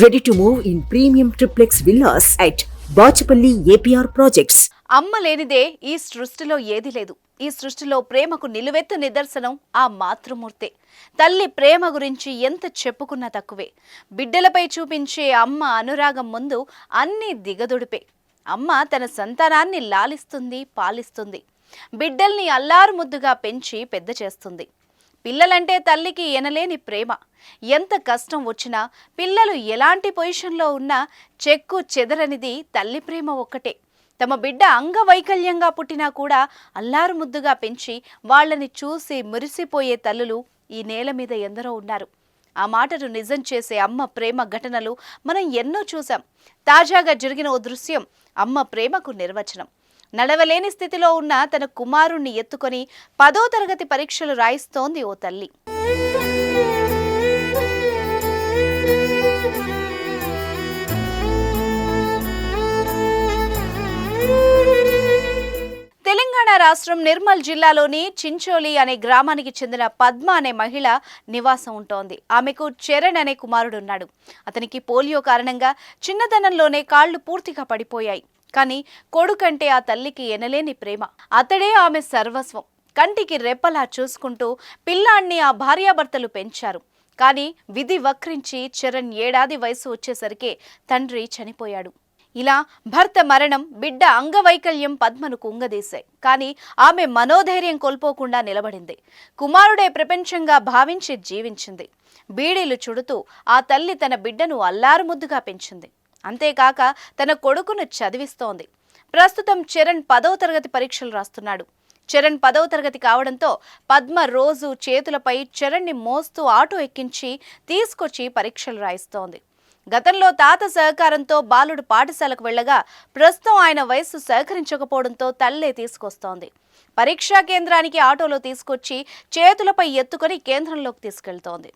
Ready to move in premium triplex villas at Bachupally APR projects అమ్మ లేనిదే ఈ సృష్టిలో ఏది లేదు. ఈ సృష్టిలో ప్రేమకు నిలువెత్తు నిదర్శనం ఆ మాతృమూర్తే. తల్లి ప్రేమ గురించి ఎంత చెప్పుకున్నా తక్కువే. బిడ్డలపై చూపించే అమ్మ అనురాగం ముందు అన్నీ దిగదుడిపే. అమ్మ తన సంతానాన్ని లాలిస్తుంది పాలిస్తుంది. బిడ్డల్ని అల్లారు ముద్దుగా పెంచి పెద్ద చేస్తుంది. పిల్లలంటే తల్లికి ఎనలేని ప్రేమ. ఎంత కష్టం వచ్చినా పిల్లలు ఎలాంటి పొజిషన్లో ఉన్నా చెక్కు చెదరనిది తల్లి ప్రేమ ఒక్కటే. తమ బిడ్డ అంగవైకల్యంగా పుట్టినా కూడా అల్లారు ముద్దుగా పెంచి వాళ్ళని చూసి మురిసిపోయే తల్లులు ఈ నేల మీద ఎందరో ఉన్నారు. ఆ మాటను నిజం చేసే అమ్మ ప్రేమ ఘటనలు మనం ఎన్నో చూసాం తాజాగా జరిగిన ఓ దృశ్యం అమ్మ ప్రేమకు నిర్వచనం. నడవలేని స్థితిలో ఉన్న తన కుమారుణ్ణి ఎత్తుకొని పదో తరగతి పరీక్షలు రాయిస్తోంది ఓ తల్లి. తెలంగాణ రాష్ట్రం నిర్మల్ జిల్లాలోని చించోలి అనే గ్రామానికి చెందిన పద్మ అనే మహిళ నివాసం ఉంటోంది. ఆమెకు చరణ్ అనే కుమారుడున్నాడు అతనికి పోలియో కారణంగా చిన్నతనంలోనే కాళ్ళు పూర్తిగా పడిపోయాయి. కానీ కొడుకంటే ఆ తల్లికి ఎనలేని ప్రేమ. అతడే ఆమె సర్వస్వం. కంటికి రెప్పలా చూసుకుంటూ పిల్లాన్ని ఆ భార్యాభర్తలు పెంచారు. కానీ విధి వక్రించి చరణ్ ఏడాది వయసు వచ్చేసరికి తండ్రి చనిపోయాడు. ఇలా భర్త మరణం బిడ్డ అంగవైకల్యం పద్మను కుంగదీశాయి. కానీ ఆమె మనోధైర్యం కోల్పోకుండా నిలబడింది. కుమారుడే ప్రపంచంగా భావించి జీవించింది. బీడీలు చుడుతూ ఆ తల్లి తన బిడ్డను అల్లారుముద్దుగా పెంచింది. అంతేకాక తన కొడుకును చదివిస్తోంది. ప్రస్తుతం చరణ్ పదవ తరగతి పరీక్షలు రాస్తున్నాడు. చరణ్ పదవ తరగతి కావడంతో పద్మ రోజు చేతులపై చరణ్ని మోస్తూ ఆటో ఎక్కించి తీసుకొచ్చి పరీక్షలు రాయిస్తోంది. గతంలో తాత సహకారంతో బాలుడు పాఠశాలకు వెళ్ళగా ప్రస్తుతం ఆయన వయస్సు సహకరించకపోవడంతో తల్లే తీసుకొస్తోంది. పరీక్షా కేంద్రానికి ఆటోలో తీసుకొచ్చి చేతులపై ఎత్తుకొని కేంద్రంలోకి తీసుకెళ్తోంది.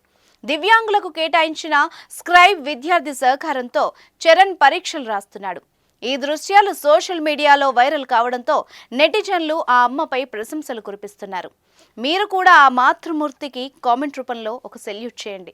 దివ్యాంగులకు కేటాయించిన స్క్రైబ్ విద్యార్థి సహకారంతో చరణ్ పరీక్షలు రాస్తున్నాడు. ఈ దృశ్యాలు సోషల్ మీడియాలో వైరల్ కావడంతో నెటిజన్లు ఆ అమ్మపై ప్రశంసలు కురిపిస్తున్నారు. మీరు కూడా ఆ మాతృమూర్తికి కామెంట్ రూపంలో ఒక సెల్యూట్ చేయండి.